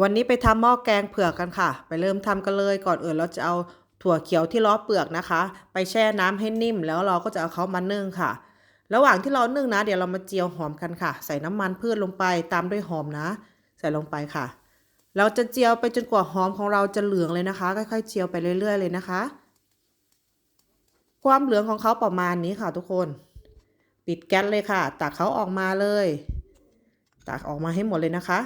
วันนี้ไปทำหม้อแกงเผือกกันค่ะ ไปเริ่มทำกันเลยก่อนอื่นเราจะเอาถั่วเขียวที่ล้อเปลือกนะคะ ไปแช่น้ำให้นิ่มแล้วเราก็จะเอาเขามานึ่งค่ะ ระหว่างที่เรานึ่งนะ เดี๋ยวเรามาเจียวหอมกันค่ะ ใส่น้ำมันพืชลงไปตามด้วยหอมนะ ใส่ลงไปค่ะ เราจะเจียวไปจนกว่าหอมของเราจะเหลืองเลยนะคะ ค่อยๆเจียวไปเรื่อย ๆ เลยนะคะ ความเหลืองของเขาประมาณนี้ค่ะทุกคน ปิดแก๊สเลยค่ะตักเขาออกมาเลยตักออกมาให้หมดเลยนะคะ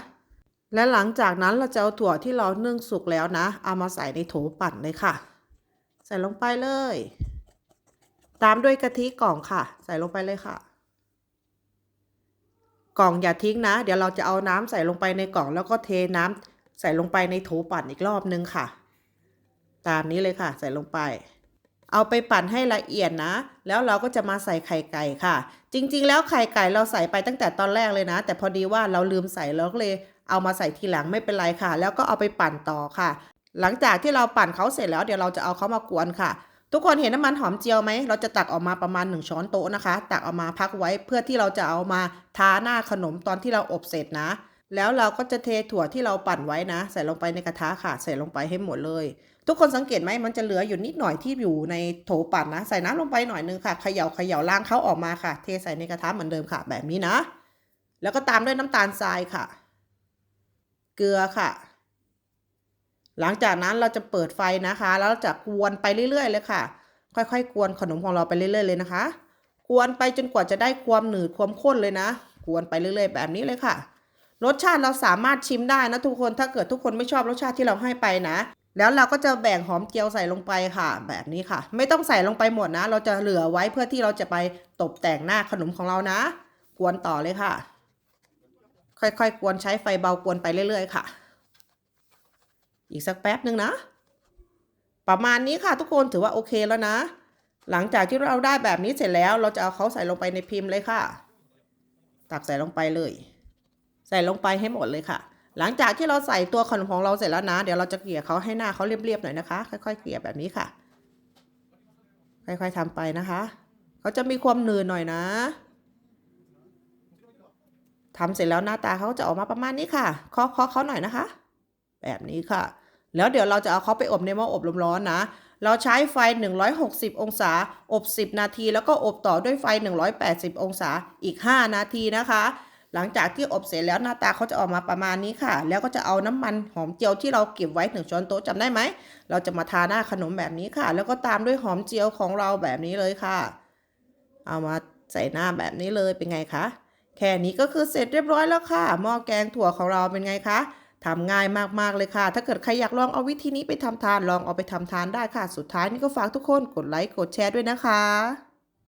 และหลังจากนั้นเราจะเอาถั่วที่เรานึ่งสุกแล้วนะ เอามาใส่ในโถปั่นเลยค่ะ ใส่ลงไปเลย ตามด้วยกะทิกล่องค่ะ ใส่ลงไปเลยค่ะ กล่องอย่าทิ้งนะ เดี๋ยวเราจะเอาน้ำใส่ลงไปในกล่องแล้วก็เทน้ำใส่ลงไปในโถปั่นอีกรอบนึงค่ะ ตามนี้เลยค่ะ ใส่ลงไป เอาไปปั่นให้ละเอียดนะ แล้วเราก็จะมาใส่ไข่ไก่ค่ะ จริงๆ แล้วไข่ไก่เราใส่ไปตั้งแต่ตอนแรกเลยนะ แต่พอดีว่าเราลืมใส่เราก็เลยเอามาใส่ทีหลังไม่เป็นไรค่ะ แล้วก็เอาไปปั่นต่อค่ะ หลังจากที่เราปั่นเขาเสร็จแล้วเดี๋ยวเราจะเอาเขามากวนค่ะ ทุกคนเห็นน้ำมันหอมเจียวไหม เราจะตักออกมาประมาณหนึ่งช้อนโต๊ะนะคะ ตักเอามาพักไว้เพื่อที่เราจะเอามาทาหน้าขนมตอนที่เราอบเสร็จนะ แล้วเราก็จะเทถั่วที่เราปั่นไว้นะ ใส่ลงไปในกระทะค่ะ ใส่ลงไปให้หมดเลย ทุกคนสังเกตไหมมันจะเหลืออยู่นิดหน่อยที่อยู่ในโถปั่นนะ ใส่น้ำลงไปหน่อยนึงค่ะเขย่าเขย่าล้างเขาออกมาค่ะ เทใส่ในกระทะเหมือนเดิมค่ะ แบบนี้นะ แล้วก็ตามด้วยน้ำตาลทรายค่ะ เกลือค่ะ หลังจากนั้นเราจะเปิดไฟนะคะ แล้วจะกวนไปเรื่อยๆเลยค่ะ ค่อยๆ กวนขนมของเราไปเรื่อยๆเลยนะคะ กวนไปจนกว่าจะได้ความหนืดความข้นเลยนะ กวนไปเรื่อยๆ แบบนี้เลยค่ะ รสชาติเราสามารถชิมได้นะทุกคนถ้าเกิดทุกคนไม่ชอบรสชาติที่เราให้ไปนะ แล้วเราก็จะแบ่งหอมเจียวใส่ลงไปค่ะ แบบนี้ค่ะ ไม่ต้องใส่ลงไปหมดนะ เราจะเหลือไว้เพื่อที่เราจะไปตกแต่งหน้าขนมของเรานะ กวนต่อเลยค่ะ ค่อยๆ กวนใช้ไฟเบากวนไปเรื่อย ๆ ค่ะ อีกสักแป๊บหนึ่งนะ ประมาณนี้ค่ะทุกคนถือว่าโอเคแล้วนะ หลังจากที่เราได้แบบนี้เสร็จแล้ว เราจะเอาเขาใส่ลงไปในพิมพ์เลยค่ะ ตักใส่ลงไปเลย ใส่ลงไปให้หมดเลยค่ะ หลังจากที่เราใส่ตัวขนมของเราเสร็จแล้วนะ เดี๋ยวเราจะเกลี่ยเขาให้หน้าเขาเรียบๆหน่อยนะคะ ค่อยๆเกลี่ยแบบนี้ค่ะ ค่อยๆทำไปนะคะเขาจะมีความหนืดหน่อยนะทำเสร็จแล้วหน้าตาเขาจะออกมาประมาณนี้ค่ะเคาะเคาะเขาหน่อยนะคะ แบบนี้ค่ะ แล้วเดี๋ยวเราจะเอาเขาไปอบในหม้ออบลมร้อนนะเราใช้ไฟ 160 องศา อบ 10 นาที แล้วก็อบต่อด้วยไฟ 180 องศา อีก 5 นาทีนะคะ หลังจากที่อบเสร็จแล้วหน้าตาเขาจะออกมาประมาณนี้ค่ะ แล้วก็จะเอาน้ำมันหอมเจียวที่เราเก็บไว้หนึ่งช้อนโต๊ะจำได้ไหม เราจะมาทาหน้าขนมแบบนี้ค่ะ แล้วก็ตามด้วยหอมเจียวของเราแบบนี้เลยค่ะ เอามาใส่หน้าแบบนี้เลยเป็นไงคะแค่นี้ก็คือเสร็จเรียบร้อยแล้วค่ะหม้อแกงถั่วของเราเป็นไงคะทำง่ายมาก ๆ เลยค่ะ ถ้าเกิดใครอยากลองเอาวิธีนี้ไปทำทานลองเอาไปทำทานได้ค่ะ สุดท้ายนี่ก็ฝากทุกคนกดไลค์กดแชร์ด้วยนะคะ